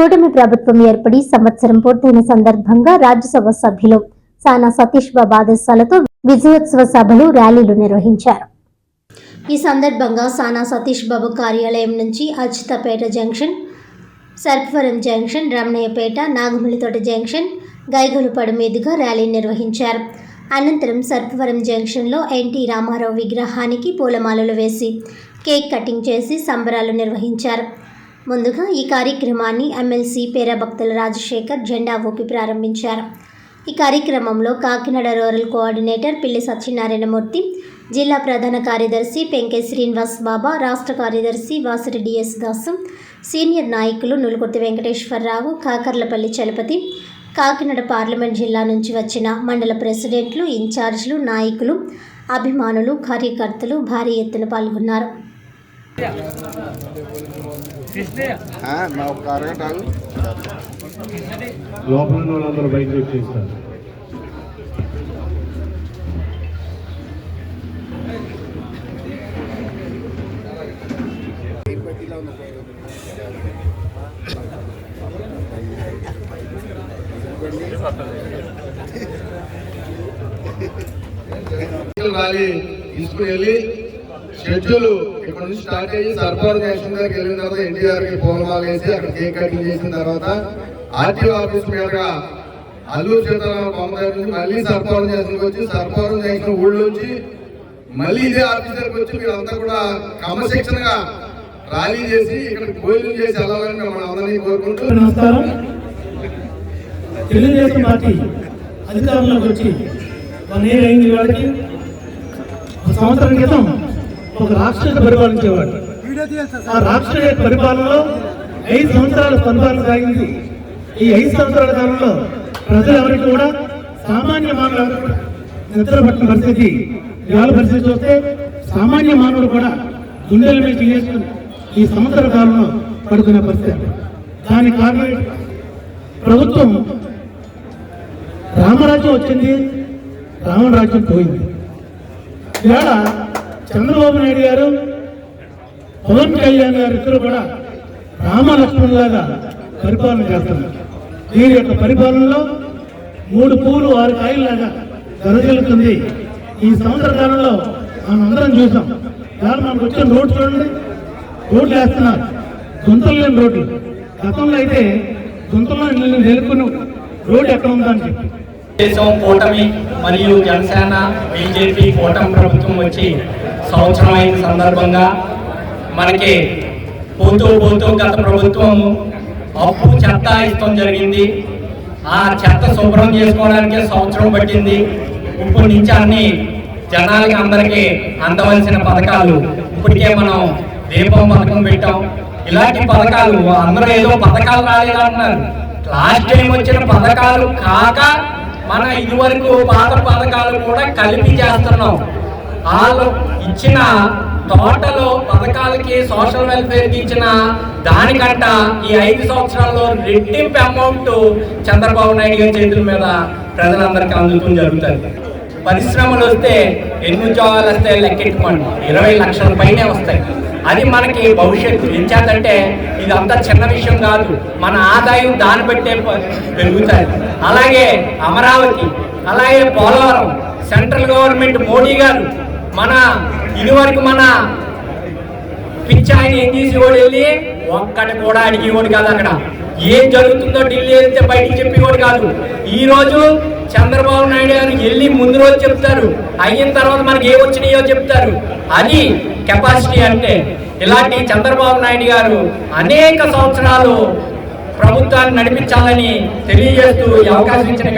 కూటమి ప్రభుత్వం ఏర్పడి సంవత్సరం పూర్తయిన సందర్భంగా రాజ్యసభ సభ్యులు సానా సతీష్ బాబు ఆదేశాలతో విజయోత్సవ సభలు ర్యాలీలు నిర్వహించారు. ఈ సందర్భంగా సానా సతీష్ బాబు కార్యాలయం నుంచి Achutapeta junction Sarpavaram junction Ramanayyapeta Nagamallithota junction Gaigolupadu మీదుగా ర్యాలీ నిర్వహించారు. అనంతరం సర్పవరం జంక్షన్లో ఎన్టీ రామారావు విగ్రహానికి పూలమాలలు వేసి కేక్ కటింగ్ చేసి సంబరాలు నిర్వహించారు. ముందుగా ఈ కార్యక్రమాన్ని ఎమ్మెల్సీ పేరభక్తుల రాజశేఖర్ జెండా ఊపి ప్రారంభించారు. ఈ కార్యక్రమంలో కాకినాడ రూరల్ కోఆర్డినేటర్ పిల్లి సత్యనారాయణమూర్తి జిల్లా ప్రధాన కార్యదర్శి పెంకే శ్రీనివాస్ బాబా రాష్ట్ర కార్యదర్శి వాసిరి డిఎస్ దాసు సీనియర్ నాయకులు నులుగుర్తి వెంకటేశ్వరరావు కాకర్లపల్లి చలపతి కాకినాడ పార్లమెంట్ జిల్లా నుంచి వచ్చిన మండల ప్రెసిడెంట్లు ఇన్ఛార్జీలు నాయకులు అభిమానులు కార్యకర్తలు భారీ ఎత్తున పాల్గొన్నారు. నా అరగంట ఆగు. లోపల వాళ్ళందరూ బయటకు వచ్చేస్తారు వెళ్ళి షెడ్యూల్ ఇక్కడ నుంచి స్టార్ట్ అయ్యి సర్పర్ నేషన్ దగ్గరికి వెళ్ళిన తర్వాత ఎన్టీఆర్కి పూలమాల వేసి అక్కడ కేక్ కటింగ్ చేసిన తర్వాత ఆర్టీఓ ఆఫీస్ మీదుగా అల్లూరు సీతారామ బొమ్మ దగ్గర నుంచి మళ్ళీ సర్పర్ నేషన్కి వచ్చి సర్పర్ నేషన్ ఊళ్ళోంచి మళ్ళీ ఇదే ఆఫీస్ దగ్గరికి వచ్చి మీరంతా కూడా క్రమశిక్షణగా ర్యాలీ చేసి ఇక్కడ భోజనం చేసి వెళ్ళాలని మనం అందరినీ కోరుకుంటూ నమస్కారం. తెలుగుదేశం పార్టీ అధికారంలోకి వచ్చి వన్ ఇయర్ అయింది వాళ్ళకి సంవత్సరం క్రితం ఒక రాష్ట్రాన్ని పరిపాలించేవాడు. ఆ రాష్ట్ర పరిపాలనలో ఐదు సంవత్సరాల పరిపాలన సాగింది. ఈ ఐదు సంవత్సరాల కాలంలో ప్రజలు ఎవరికి కూడా సామాన్య మానవులు నిద్ర పట్టిన పరిస్థితి ఇవాళ పరిస్థితి చూస్తే సామాన్య మానవుడు కూడా గుండెల మీద చేసుకుని ఈ సంవత్సర కాలంలో పడుతున్న పరిస్థితి దానికి కారణం ప్రభుత్వం రామరాజ్యం వచ్చింది రామరాజ్యం పోయింది. ఇవాళ చంద్రబాబు నాయుడు గారు పవన్ కళ్యాణ్ గారు ఇద్దరు కూడా రామలక్ష్మణులాగా పరిపాలన చేస్తున్నారు. వీరి యొక్క పరిపాలనలో మూడు పూలు ఆరు కాయల్లాగా దొరకలుతుంది ఈ సంవత్సర కాలంలో మనం అందరం చూసాం. దాని మనకు వచ్చిన రోడ్డు చూడండి. రోడ్లు వేస్తున్నారు. గుంతలు లేని రోడ్లు. గతంలో అయితే గుంతలో నీళ్ళు నిలుపుకుని రోడ్డు ఎక్కడ ఉందని చెప్పి. దేశం కూటమి మరియు జనసేన బీజేపీ కూటమి ప్రభుత్వం వచ్చి సంవత్సరం అయిన సందర్భంగా మనకి పోతూ పోతూ గత ప్రభుత్వం అప్పు చెత్త ఇష్టం జరిగింది. ఆ చెత్త శుభ్రం చేసుకోవడానికి సంవత్సరం పట్టింది. ఇప్పుడు నుంచి అన్ని జనాలకి అందరికీ అందవలసిన పథకాలు ఇప్పటికే మనం దీపం పథకం పెట్టాం. ఇలాంటి పథకాలు అందరూ ఏదో పథకాలు రాలేదంటున్నారు. లాస్ట్ టైం వచ్చిన పథకాలు కాక మన ఇదివరకు పాత పథకాలు కూడా కలిపి చేస్తున్నాం. వాళ్ళు ఇచ్చిన తోటలో పథకాలకి సోషల్ వెల్ఫేర్కి ఇచ్చిన దానికంట ఈ ఐదు సంవత్సరాల్లో రెట్టింపు అమౌంట్ చంద్రబాబు నాయుడు గారి చేతుల మీద ప్రజలందరికీ అందుతూ జరుగుతుంది. పరిశ్రమలు వస్తే ఎన్ని ఉద్యోగాలు వస్తాయి లెక్కెట్టుకోండి. ఇరవై లక్షల పైనే వస్తాయి. అది మనకి భవిష్యత్తు. ఎంచేతంటే ఇదంతా చిన్న విషయం కాదు. మన ఆదాయం దాన్ని బట్టే పెరుగుతాయి. అలాగే అమరావతి అలాగే పోలవరం సెంట్రల్ గవర్నమెంట్ మోడీ గారు మన ఇదివరకు మన పిచ్చి ఆయన ఏం వెళ్ళి ఒక్కటి కూడా అడిగేవాడు కాదు అక్కడ. ఏం జరుగుతుందో ఢిల్లీ వెళ్తే బయటికి చెప్పేవాడు కాదు. ఈ రోజు చంద్రబాబు నాయుడు గారు వెళ్ళి ముందు రోజు చెప్తారు. అయిన తర్వాత మనకి ఏ వచ్చినాయో చెప్తారు. అది కెపాసిటీ అంటే ఇలాంటి చంద్రబాబు నాయుడు గారు అనేక సంవత్సరాలు ప్రభుత్వాన్ని నడిపించాలని తెలియజేస్తూ అవకాశం ఇచ్చిన